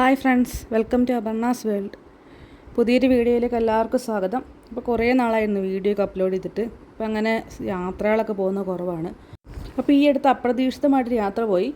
Hi friends welcome to Abarna's world. പുതിയൊരു വീഡിയോയിലേക്ക് എല്ലാവർക്കും സ്വാഗതം. അപ്പോൾ കുറേ നാളായിരുന്നു വീഡിയോ ഒക്കെ അപ്ലോഡ് ചെയ്തിട്ട്. അപ്പോൾ അങ്ങനെ യാത്രകളൊക്കെ പോകുന്ന കുറവാണ്. അപ്പോൾ ഈ അടുത്ത് അപ്രതീക്ഷിതമായിട്ടൊരു യാത്ര പോയി.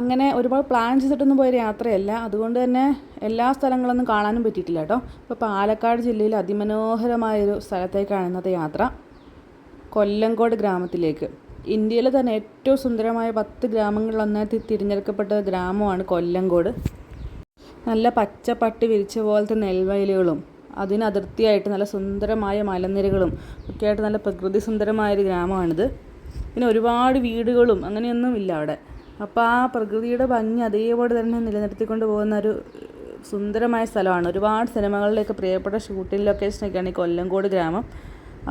അങ്ങനെ ഒരുപാട് പ്ലാൻ ചെയ്തിട്ടൊന്നും പോയൊരു യാത്രയല്ല. അതുകൊണ്ട് തന്നെ എല്ലാ സ്ഥലങ്ങളൊന്നും കാണാനും പറ്റിയിട്ടില്ല കേട്ടോ. ഇപ്പോൾ പാലക്കാട് ജില്ലയിൽ അതിമനോഹരമായൊരു സ്ഥലത്തേക്കാണ് ഇന്നത്തെ യാത്ര. കൊല്ലങ്കോട് ഗ്രാമത്തിലേക്ക്. ഇന്ത്യയിലെ തന്നെ ഏറ്റവും സുന്ദരമായ പത്ത് ഗ്രാമങ്ങളിലൊന്നായി തിരഞ്ഞെടുക്കപ്പെട്ട ഗ്രാമമാണ് കൊല്ലങ്കോട് നല്ല പച്ചപ്പട്ട് വിരിച്ച പോലത്തെ നെൽവയലുകളും അതിന് അതിർത്തിയായിട്ട് നല്ല സുന്ദരമായ മലനിരകളും ഒക്കെ ആയിട്ട് നല്ല പ്രകൃതി സുന്ദരമായൊരു ഗ്രാമമാണിത്. പിന്നെ ഒരുപാട് വീടുകളും അങ്ങനെയൊന്നും ഇല്ല അവിടെ. അപ്പോൾ ആ പ്രകൃതിയുടെ ഭംഗി അതേപോലെ തന്നെ നിലനിർത്തിക്കൊണ്ട് പോകുന്ന ഒരു സുന്ദരമായ സ്ഥലമാണ്. ഒരുപാട് സിനിമകളിലേക്ക് പ്രിയപ്പെട്ട ഷൂട്ടിംഗ് ലൊക്കേഷനൊക്കെയാണ് ഈ കൊല്ലങ്കോട് ഗ്രാമം.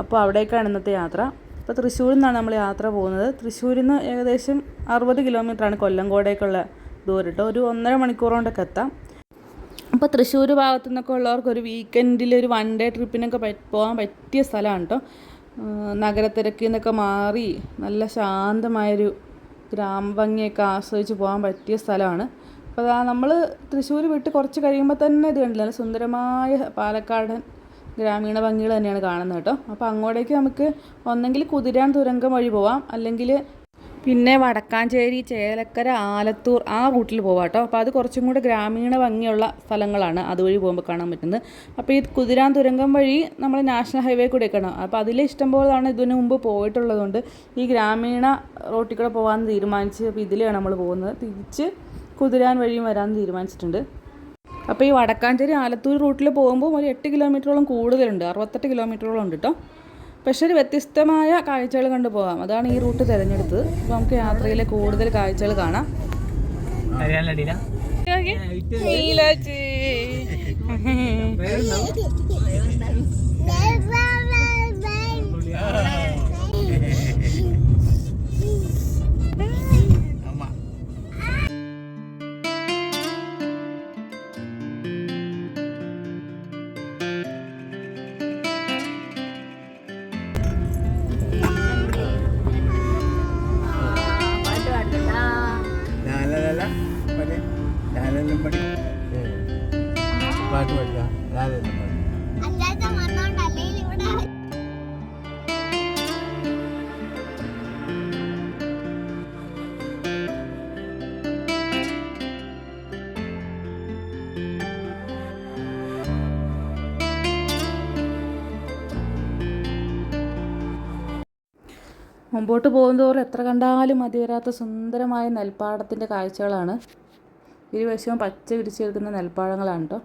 അപ്പോൾ അവിടേക്കാണ് ഇന്നത്തെ യാത്ര. അപ്പോൾ തൃശ്ശൂരിൽ നിന്നാണ് നമ്മൾ യാത്ര പോകുന്നത്. തൃശ്ശൂരിൽ നിന്ന് ഏകദേശം അറുപത് കിലോമീറ്ററാണ് കൊല്ലങ്കോടേക്കുള്ള ദൂരം കേട്ടോ. ഒരു ഒന്നര മണിക്കൂർ കൊണ്ടൊക്കെ എത്താം. അപ്പോൾ തൃശ്ശൂർ ഭാഗത്തു നിന്നൊക്കെ ഉള്ളവർക്ക് ഒരു വീക്കെൻഡിൽ ഒരു വൺ ഡേ ട്രിപ്പിനൊക്കെ പോകാൻ പറ്റിയ സ്ഥലമാണ് കേട്ടോ നഗരത്തിരക്കിൽ നിന്നൊക്കെ മാറി നല്ല ശാന്തമായൊരു ഗ്രാമഭംഗിയൊക്കെ ആസ്വദിച്ച് പോകാൻ പറ്റിയ സ്ഥലമാണ്. അപ്പോൾ അതാ നമ്മൾ തൃശ്ശൂർ വിട്ട് കുറച്ച് കഴിയുമ്പോൾ തന്നെ ഇത് കണ്ടില്ല? സുന്ദരമായ പാലക്കാടൻ ഗ്രാമീണ ഭംഗികൾ തന്നെയാണ് കാണുന്നത് കേട്ടോ അപ്പോൾ അങ്ങോട്ടേക്ക് നമുക്ക് ഒന്നെങ്കിൽ കുതിരാൻ തുരങ്കം വഴി പോവാം. അല്ലെങ്കിൽ പിന്നെ വടക്കാഞ്ചേരി ചേലക്കര ആലത്തൂർ ആ റൂട്ടിൽ പോവാം കേട്ടോ അപ്പോൾ അത് കുറച്ചും കൂടെ ഗ്രാമീണ ഭംഗിയുള്ള സ്ഥലങ്ങളാണ് അതുവഴി പോകുമ്പോൾ കാണാൻ പറ്റുന്നത്. അപ്പോൾ ഈ കുതിരാൻ തുരങ്കം വഴി നമ്മൾ നാഷണൽ ഹൈവേ കൂടെ കാണാം. അപ്പോൾ അതിൽ ഇഷ്ടംപോലെയാണ് ഇതിനു മുമ്പ് പോയിട്ടുള്ളതുകൊണ്ട് ഈ ഗ്രാമീണ റോട്ടിൽ കൂടെ പോകാൻ തീരുമാനിച്ച് അപ്പോൾ ഇതിലെയാണ് നമ്മൾ പോകുന്നത്. തിരിച്ച് കുതിരാൻ വഴിയും വരാൻ തീരുമാനിച്ചിട്ടുണ്ട്. അപ്പോൾ ഈ വടക്കാഞ്ചേരി ആലത്തൂർ റൂട്ടിൽ പോകുമ്പോൾ ഒരു എട്ട് കിലോമീറ്ററോളം കൂടുതലുണ്ട്. അറുപത്തെട്ട് കിലോമീറ്ററോളം ഉണ്ട് കേട്ടോ പക്ഷേ ഒരു വ്യത്യസ്തമായ കാഴ്ചകൾ കണ്ടു പോകാം. അതാണ് ഈ റൂട്ട് തിരഞ്ഞെടുത്തത്. അപ്പോൾ നമുക്ക് യാത്രയിലെ കൂടുതൽ കാഴ്ചകൾ കാണാം. മുമ്പോട്ട് പോകുന്തോറും എത്ര കണ്ടാലും മതി വരാത്ത സുന്ദരമായ നെൽപ്പാടത്തിന്റെ കാഴ്ചകളാണ്. ഇരുവശവും പച്ച വിരിച്ചു കിടക്കുന്ന നെൽപ്പാടങ്ങളാണ് കേട്ടോ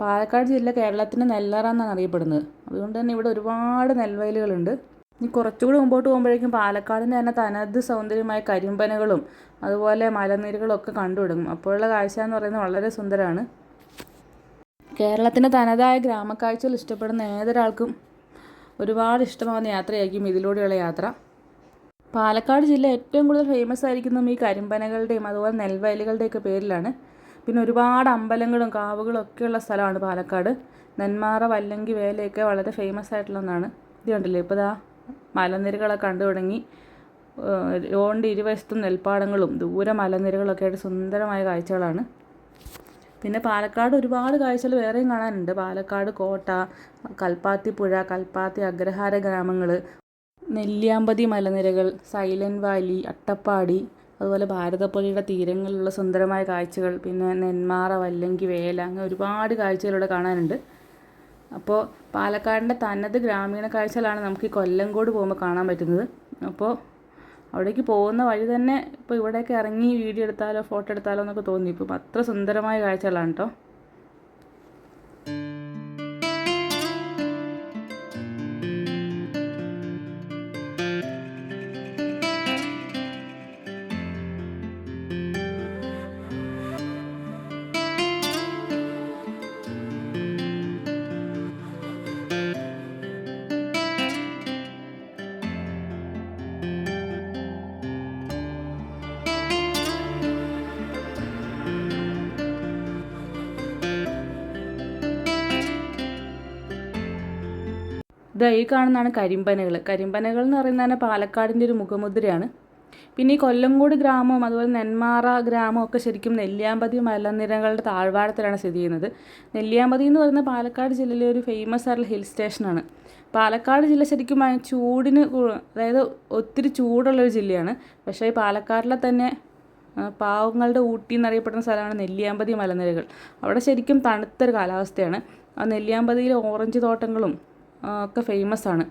പാലക്കാട് ജില്ല കേരളത്തിന്റെ നെല്ലറ എന്നാണ് അറിയപ്പെടുന്നത്. അതുകൊണ്ട് തന്നെ ഇവിടെ ഒരുപാട് നെൽവയലുകളുണ്ട്. ഇനി കുറച്ചുകൂടി മുമ്പോട്ട് പോകുമ്പോഴേക്കും പാലക്കാടിന്റെ തന്നെ തനത് സൗന്ദര്യമായ കരിമ്പനകളും അതുപോലെ മലനിരകളും ഒക്കെ കണ്ടുവിടും അപ്പോഴുള്ള കാഴ്ച എന്ന് പറയുന്നത് വളരെ സുന്ദരമാണ്. കേരളത്തിന്റെ തനതായ ഗ്രാമക്കാഴ്ചകൾ ഇഷ്ടപ്പെടുന്ന ഏതൊരാൾക്കും ഒരുപാട് ഇഷ്ടമാകുന്ന യാത്രയായിരിക്കും ഇതിലൂടെയുള്ള യാത്ര. പാലക്കാട് ജില്ല ഏറ്റവും കൂടുതൽ ഫേമസ് ആയിരിക്കുന്നതും ഈ കരിമ്പനകളുടെയും അതുപോലെ നെൽവയലുകളുടെയൊക്കെ പേരിലാണ്. പിന്നെ ഒരുപാട് അമ്പലങ്ങളും കാവുകളും ഒക്കെയുള്ള സ്ഥലമാണ് പാലക്കാട്. നെന്മാറ വല്ലങ്കി വേലയൊക്കെ വളരെ ഫേമസ് ആയിട്ടുള്ള ഒന്നാണ്. ഇത് ഇപ്പോൾ ഇതാ മലനിരകളൊക്കെ കണ്ടു തുടങ്ങി. ഓണ്ട് ഇരുവശത്തും നെൽപ്പാടങ്ങളും ദൂരെ മലനിരകളൊക്കെ ആയിട്ട് സുന്ദരമായ കാഴ്ചകളാണ്. പിന്നെ പാലക്കാട് ഒരുപാട് കാഴ്ചകൾ വേറെയും കാണാനുണ്ട്. പാലക്കാട് കോട്ട കൽപ്പാത്തി പുഴ കൽപ്പാത്തി അഗ്രഹാര ഗ്രാമങ്ങൾ നെല്ലിയാമ്പതി മലനിരകൾ സൈലന്റ് വാലി അട്ടപ്പാടി അതുപോലെ ഭാരതപ്പുഴയുടെ തീരങ്ങളിലുള്ള സുന്ദരമായ കാഴ്ചകൾ പിന്നെ നെന്മാറ വല്ലങ്കി വേല അങ്ങനെ ഒരുപാട് കാഴ്ചകൾ ഇവിടെ കാണാനുണ്ട്. അപ്പോൾ പാലക്കാടിന്റെ തനത് ഗ്രാമീണ കാഴ്ചകളാണ് നമുക്ക് ഈ കൊല്ലങ്കോട് പോകുമ്പോൾ കാണാൻ പറ്റുന്നത്. അപ്പോൾ അവിടേക്ക് പോകുന്ന വഴി തന്നെ ഇപ്പോൾ ഇവിടെയൊക്കെ ഇറങ്ങി വീഡിയോ എടുത്താലോ ഫോട്ടോ എടുത്താലോ എന്നൊക്കെ തോന്നി. ഇപ്പം അത്ര സുന്ദരമായ കാഴ്ചകളാണ് കേട്ടോ. ഇതാ ഈ കാണുന്നതാണ് കരിമ്പനകൾ കരിമ്പനകൾ എന്ന് പറയുന്നത് തന്നെ പാലക്കാടിന്റെ ഒരു മുഖമുദ്രയാണ്. പിന്നെ ഈ കൊല്ലംകോട് ഗ്രാമവും അതുപോലെ നെന്മാറ ഗ്രാമവും ഒക്കെ ശരിക്കും നെല്ലിയാമ്പതി മലനിരകളുടെ താഴ്വാരത്തിലാണ് സ്ഥിതി ചെയ്യുന്നത്. നെല്ലിയാമ്പതി എന്ന് പറയുന്നത് പാലക്കാട് ജില്ലയിലെ ഒരു ഫേമസ് ആയിട്ടുള്ള ഹിൽ സ്റ്റേഷനാണ് പാലക്കാട് ജില്ല ശരിക്കും ചൂടിന് അതായത് ഒത്തിരി ചൂടുള്ളൊരു ജില്ലയാണ്. പക്ഷേ ഈ പാലക്കാടിലെ തന്നെ പാവങ്ങളുടെ ഊട്ടി എന്നറിയപ്പെടുന്ന സ്ഥലമാണ് നെല്ലിയാമ്പതി മലനിരകൾ. അവിടെ ശരിക്കും തണുത്തൊരു കാലാവസ്ഥയാണ്. ആ നെല്ലിയാമ്പതിയിലെ ഓറഞ്ച് തോട്ടങ്ങളും ഒക്കെ ഫേമസ് ആണ്.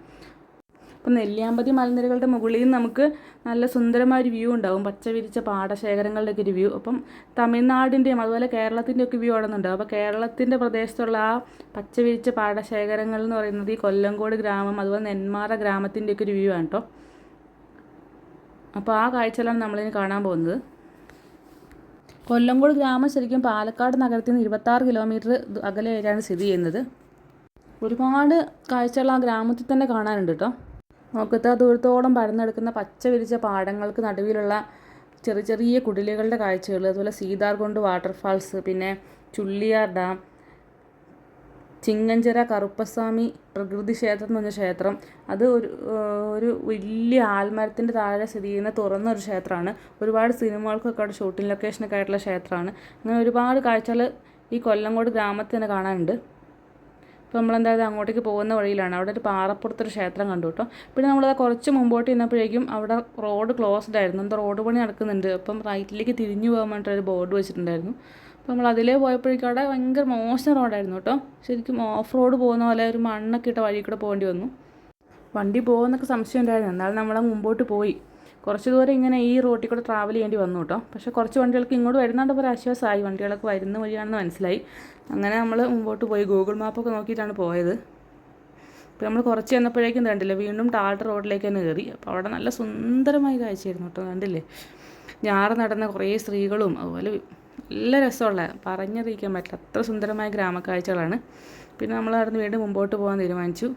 അപ്പം നെല്ലിയാമ്പതി മലനിരകളുടെ മുകളിൽ നിന്ന് നമുക്ക് നല്ല സുന്ദരമായ ഒരു വ്യൂ ഉണ്ടാവും. പച്ച വിരിച്ച പാടശേഖരങ്ങളുടെ ഒക്കെ ഒരു വ്യൂ അപ്പം തമിഴ്നാടിന്റെയും അതുപോലെ കേരളത്തിന്റെ ഒക്കെ വ്യൂ അവിടെ നിന്നുണ്ടാവും അപ്പോൾ കേരളത്തിന്റെ പ്രദേശത്തുള്ള ആ പച്ച വിരിച്ച പാടശേഖരങ്ങൾ എന്ന് പറയുന്നത് ഈ കൊല്ലങ്കോട് ഗ്രാമം അതുപോലെ നെന്മാറ ഗ്രാമത്തിന്റെ ഒക്കെ ഒരു വ്യൂ ആണ് കേട്ടോ അപ്പോൾ ആ കാഴ്ചകളാണ് നമ്മളിനി കാണാൻ പോകുന്നത്. കൊല്ലങ്കോട് ഗ്രാമം ശരിക്കും പാലക്കാട് നഗരത്തിൽ നിന്ന് ഇരുപത്താറ് കിലോമീറ്റർ അകലെയായിട്ടാണ് സ്ഥിതി ചെയ്യുന്നത്. ഒരുപാട് കാഴ്ചകൾ ആ ഗ്രാമത്തിൽ തന്നെ കാണാനുണ്ട് കേട്ടോ നോക്കത്തെ ദൂരത്തോളം പരന്നെടുക്കുന്ന പച്ച വിരിച്ച പാടങ്ങൾക്ക് നടുവിലുള്ള ചെറിയ ചെറിയ കുടിലുകളുടെ കാഴ്ചകൾ അതുപോലെ സീതാർകുണ്ട് വാട്ടർഫാൾസ് പിന്നെ ചുള്ളിയാർ ഡാം ചിങ്ങഞ്ചിറ കറുപ്പസ്വാമി പ്രകൃതി ക്ഷേത്രം എന്ന് പറഞ്ഞ ക്ഷേത്രം. അത് ഒരു ഒരു വലിയ ആൽമരത്തിന്റെ താഴെ സ്ഥിതി ചെയ്യുന്ന തുറന്ന ഒരു ക്ഷേത്രമാണ്. ഒരുപാട് സിനിമകൾക്കൊക്കെ അവിടെ ഷൂട്ടിംഗ് ലൊക്കേഷനൊക്കെ ആയിട്ടുള്ള ക്ഷേത്രമാണ്. അങ്ങനെ ഒരുപാട് കാഴ്ചകൾ ഈ കൊല്ലങ്കോട് ഗ്രാമത്തിൽ തന്നെ കാണാനുണ്ട്. ഇപ്പോൾ നമ്മളെന്തായാലും അങ്ങോട്ടേക്ക് പോകുന്ന വഴിയിലാണ്. അവിടെ ഒരു പാറപ്പുറത്തൊരു ക്ഷേത്രം കണ്ടു കേട്ടോ. പിന്നെ നമ്മളത് കുറച്ച് മുമ്പോട്ട് ചെന്നപ്പോഴേക്കും അവിടെ റോഡ് ക്ലോസ്ഡ് ആയിരുന്നു. എന്തോ റോഡ് പണി നടക്കുന്നുണ്ട്. അപ്പം റൈറ്റിലേക്ക് തിരിഞ്ഞു പോകാൻ വേണ്ടിയിട്ടൊരു ബോർഡ് വെച്ചിട്ടുണ്ടായിരുന്നു. അപ്പോൾ നമ്മൾ അതിലേ പോയപ്പോഴേക്കും അവിടെ ഭയങ്കര മോശം റോഡായിരുന്നു കേട്ടോ. ശരിക്കും ഓഫ് റോഡ് പോകുന്ന പോലെ ഒരു മണ്ണൊക്കെ ഇട്ട വഴി കൂടെ പോകേണ്ടി വന്നു. വണ്ടി പോകുമെന്നൊക്കെ സംശയം ഉണ്ടായിരുന്നു. എന്നാലും നമ്മൾ മുമ്പോട്ട് പോയി. കുറച്ച് ദൂരം ഇങ്ങനെ ഈ റോട്ടിൽ കൂടെ ട്രാവൽ ചെയ്യേണ്ടി വന്നു കേട്ടോ പക്ഷേ കുറച്ച് വണ്ടികൾക്ക് ഇങ്ങോട്ട് വരുന്നുണ്ട് ഒരു ആശ്വാസമായി. വണ്ടികളൊക്കെ വരുന്ന വഴിയാണെന്ന് മനസ്സിലായി. അങ്ങനെ നമ്മൾ മുമ്പോട്ട് പോയി. ഗൂഗിൾ മാപ്പൊക്കെ നോക്കിയിട്ടാണ് പോയത്. അപ്പോൾ നമ്മൾ കുറച്ച് ചെന്നപ്പോഴേക്കും കണ്ടില്ല വീണ്ടും ടാൾട്ട് റോഡിലേക്ക് തന്നെ കയറി. അപ്പോൾ അവിടെ നല്ല സുന്ദരമായ കാഴ്ചയായിരുന്നു കേട്ടോ കണ്ടില്ലേ? ഞാറ് നടന്ന കുറേ സ്ത്രീകളും അതുപോലെ നല്ല രസമുള്ള പറഞ്ഞറിയിക്കാൻ പറ്റില്ല അത്ര സുന്ദരമായ ഗ്രാമക്കാഴ്ചകളാണ്. പിന്നെ നമ്മൾ അവിടുന്ന് വീണ്ടും മുമ്പോട്ട് പോകാൻ തീരുമാനിച്ചു.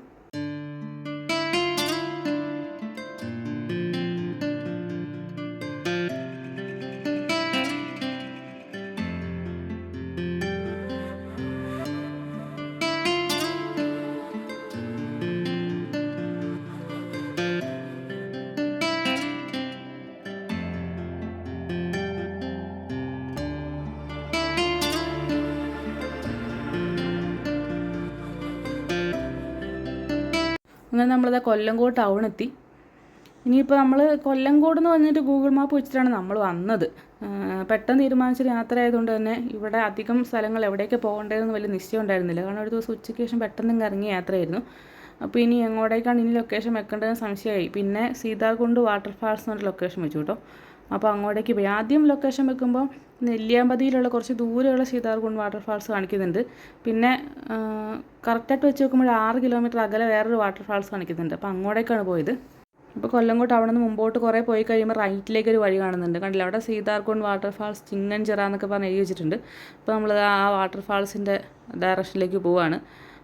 അങ്ങനെ നമ്മളത് കൊല്ലംകോട് ടൗൺ എത്തി. ഇനിയിപ്പോൾ നമ്മൾ കൊല്ലംകോട് എന്ന് പറഞ്ഞിട്ട് ഗൂഗിൾ മാപ്പ് വെച്ചിട്ടാണ് നമ്മൾ വന്നത്. പെട്ടെന്ന് തീരുമാനിച്ചൊരു യാത്ര ആയതുകൊണ്ട് തന്നെ ഇവിടെ അധികം സ്ഥലങ്ങൾ എവിടേക്ക് പോകേണ്ടതെന്ന് വലിയ നിശ്ചയം ഉണ്ടായിരുന്നില്ല. കാരണം ഒരു ദിവസം ഉച്ചയ്ക്ക് ശേഷം പെട്ടെന്ന് ഇറങ്ങിയ യാത്രയായിരുന്നു. അപ്പോൾ ഇനി എങ്ങോട്ടേക്കാണ് ഇനി ലൊക്കേഷൻ വെക്കേണ്ടതെന്ന് സംശയമായി. പിന്നെ സീതാകുണ്ട് വാട്ടർഫാൾസ് എന്ന് പറഞ്ഞ ലൊക്കേഷൻ വെച്ചു കേട്ടോ. അപ്പോൾ അങ്ങോട്ടേക്ക് പോയി. ആദ്യം ലൊക്കേഷൻ വെക്കുമ്പോൾ നെല്ലിയാമ്പതിയിലുള്ള കുറച്ച് ദൂരെയുള്ള സീതാർകുണ്ട് വാട്ടർഫാൾസ് കാണിക്കുന്നുണ്ട്. പിന്നെ കറക്റ്റായിട്ട് വെച്ച് നോക്കുമ്പോൾ ആറ് കിലോമീറ്റർ അകലെ വേറൊരു വാട്ടർഫാൾസ് കാണിക്കുന്നുണ്ട്. അപ്പോൾ അങ്ങോട്ടേക്കാണ് പോയത്. അപ്പോൾ കൊല്ലംകോട്ട് അവിടെ നിന്ന് മുമ്പോട്ട് കുറേ പോയി കഴിയുമ്പോൾ റൈറ്റിലേക്ക് ഒരു വഴി കാണുന്നുണ്ട്. കണ്ടില്ല അവിടെ സീതാർകുണ്ട് വാട്ടർഫാൾസ് ചിങ്ങൻചിറ എന്നൊക്കെ പറഞ്ഞ് എഴുതി വെച്ചിട്ടുണ്ട്. അപ്പോൾ നമ്മൾ ആ വാട്ടർഫാൾസിന്റെ ഡയറക്ഷനിലേക്ക് പോവാണ്.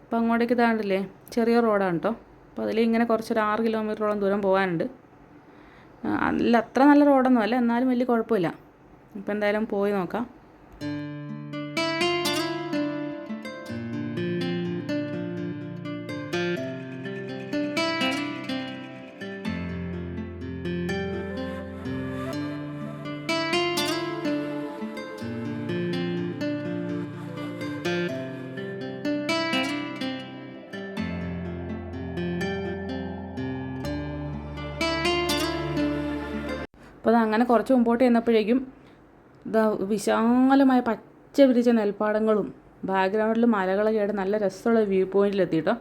അപ്പോൾ അങ്ങോട്ടേക്ക് ഇതാണ്ടില്ലേ ചെറിയ റോഡാണ് കേട്ടോ അപ്പോൾ അതിൽ ഇങ്ങനെ കുറച്ചൊരു ആറ് കിലോമീറ്ററോളം ദൂരം പോകാനുണ്ട് അല്ല അത്ര നല്ല റോഡൊന്നും അല്ല എന്നാലും വലിയ കുഴപ്പമില്ല. അപ്പോൾ എന്തായാലും പോയി നോക്കാം. അപ്പോൾ അങ്ങനെ കുറച്ച് മുമ്പോട്ട് ചെന്നപ്പോഴേക്കും വിശാലമായ പച്ച വിരിച്ച നെൽപ്പാടങ്ങളും ബാക്ക്ഗ്രൗണ്ടിൽ മലകളൊക്കെ ആയിട്ട് നല്ല രസമുള്ള വ്യൂ പോയിന്റിലെത്തി കേട്ടോ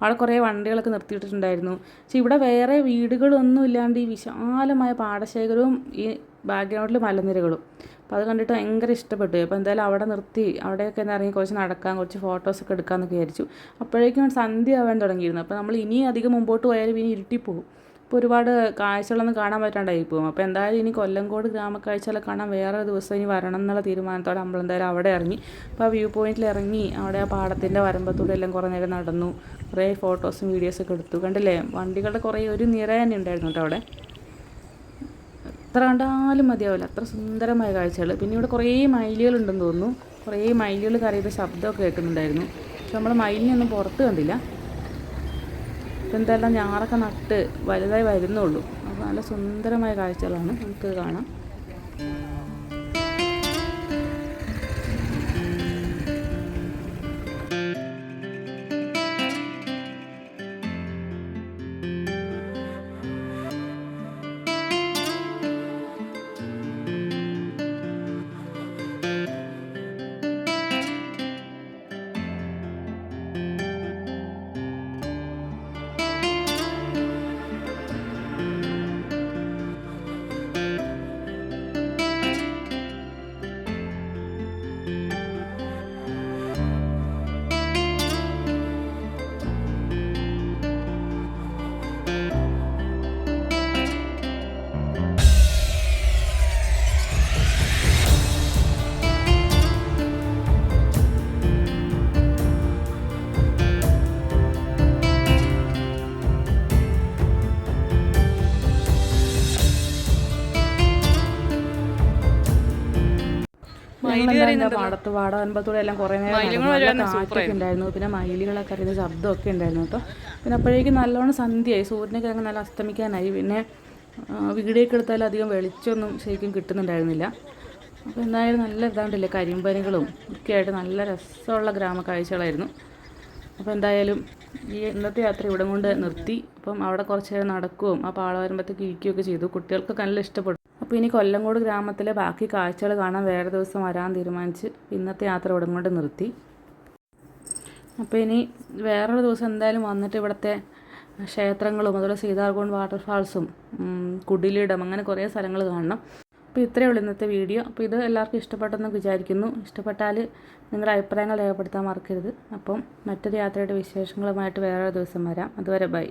അവിടെ കുറേ വണ്ടികളൊക്കെ നിർത്തിയിട്ടിട്ടുണ്ടായിരുന്നു. പക്ഷെ ഇവിടെ വേറെ വീടുകളൊന്നും ഇല്ലാണ്ട് ഈ വിശാലമായ പാടശേഖരവും ഈ ബാക്ക്ഗ്രൗണ്ടിൽ മലനിരകളും. അപ്പോൾ അത് കണ്ടിട്ട് ഭയങ്കര ഇഷ്ടപ്പെട്ടു. അപ്പോൾ എന്തായാലും അവിടെ നിർത്തി അവിടെയൊക്കെ ഒന്ന് ഇറങ്ങി കുറച്ച് നടക്കാൻ കുറച്ച് ഫോട്ടോസൊക്കെ എടുക്കാമെന്നൊക്കെ വിചാരിച്ചു. അപ്പോഴേക്കും സന്ധ്യ ആവാൻ തുടങ്ങിയിരുന്നു. അപ്പോൾ നമ്മൾ ഇനി അധികം മുമ്പോട്ട് പോയാലും ഇനി ഇരുട്ടിപ്പോകും ഇപ്പോൾ ഒരുപാട് കാഴ്ചകളൊന്നും കാണാൻ പറ്റാണ്ടായി പോകും അപ്പോൾ എന്തായാലും ഇനി കൊല്ലംകോട് ഗ്രാമക്കാഴ്ചകളൊക്കെ കാണാൻ വേറെ ദിവസം ഇനി വരണം എന്നുള്ള തീരുമാനത്തോടെ നമ്മൾ എന്തായാലും അവിടെ ഇറങ്ങി. അപ്പോൾ ആ വ്യൂ പോയിന്റിൽ ഇറങ്ങി അവിടെ ആ പാടത്തിന്റെ വരമ്പത്തൂടെ എല്ലാം കുറേ നേരം നടന്നു. കുറേ ഫോട്ടോസും വീഡിയോസൊക്കെ എടുത്തു. കണ്ടില്ലേ? വണ്ടികളുടെ കുറേ ഒരു നിര തന്നെ ഉണ്ടായിരുന്നു കേട്ടോ അവിടെ. എത്ര കണ്ടാലും മതിയാവില്ല. അത്ര സുന്ദരമായ കാഴ്ചകൾ പിന്നെ ഇവിടെ കുറേ മയിലുകളുണ്ടെന്ന് തോന്നുന്നു. കുറേ മയിലുകൾ കറിയുടെ ശബ്ദമൊക്കെ കേൾക്കുന്നുണ്ടായിരുന്നു. പക്ഷെ നമ്മൾ മൈലിനൊന്നും പുറത്ത് കണ്ടില്ല. ഇപ്പം എന്തായാലും ഞാറൊക്കെ നട്ട് വലുതായി വരുന്നുള്ളൂ. അപ്പോൾ നല്ല സുന്ദരമായ കാഴ്ചകളാണ് നമുക്ക് കാണാം. ഞങ്ങളെന്താ പാടത്ത് പാടാൻപത്തൂടെ എല്ലാം കുറേ നേരം കാറ്റൊക്കെ ഉണ്ടായിരുന്നു. പിന്നെ മയിലുകളൊക്കെ അറിയുന്ന ശബ്ദമൊക്കെ ഉണ്ടായിരുന്നു കേട്ടോ. പിന്നെ അപ്പോഴേക്കും നല്ലോണം സന്ധ്യയായി. സൂര്യനൊക്കെ അങ്ങ് നല്ല അസ്തമിക്കാനായി. പിന്നെ വീടേക്ക് എടുത്താലും അധികം വെളിച്ചമൊന്നും ശരിക്കും കിട്ടുന്നുണ്ടായിരുന്നില്ല. അപ്പോൾ എന്തായാലും നല്ല ഇതാണ്ടില്ലേ കരിമ്പനികളും ഒക്കെ ആയിട്ട് നല്ല രസമുള്ള ഗ്രാമ കാഴ്ചകളായിരുന്നു. അപ്പോൾ എന്തായാലും ഈ ഇന്നത്തെ യാത്ര ഇവിടെ കൊണ്ട് നിർത്തി. അപ്പം അവിടെ കുറച്ച് നേരം നടക്കുകയും ആ പാള വരുമ്പോഴത്തേക്ക് ഇരിക്കുകയൊക്കെ ചെയ്തു. കുട്ടികൾക്ക് നല്ല ഇഷ്ടപ്പെട്ടു. അപ്പോൾ ഇനി കൊല്ലങ്കോട് ഗ്രാമത്തിലെ ബാക്കി കാഴ്ചകൾ കാണാൻ വേറെ ദിവസം വരാൻ തീരുമാനിച്ച് ഇന്നത്തെ യാത്ര ഇവിടെ കൊണ്ട് നിർത്തി. അപ്പോൾ ഇനി വേറൊരു ദിവസം എന്തായാലും വന്നിട്ട് ഇവിടുത്തെ ക്ഷേത്രങ്ങളും അതുപോലെ സീതാർകുണ്ട് വാട്ടർഫാൾസും കുടിലിടം അങ്ങനെ കുറേ സ്ഥലങ്ങൾ കാണണം. അപ്പോൾ ഇത്രയേ ഉള്ളൂ ഇന്നത്തെ വീഡിയോ. അപ്പോൾ ഇത് എല്ലാവർക്കും ഇഷ്ടപ്പെട്ടെന്ന് വിചാരിക്കുന്നു. ഇഷ്ടപ്പെട്ടാൽ നിങ്ങളുടെ അഭിപ്രായങ്ങൾ രേഖപ്പെടുത്താൻ മറക്കരുത്. അപ്പം മറ്റൊരു യാത്രയുടെ വിശേഷങ്ങളുമായിട്ട് വേറൊരു ദിവസം വരാം. അതുവരെ ബൈ.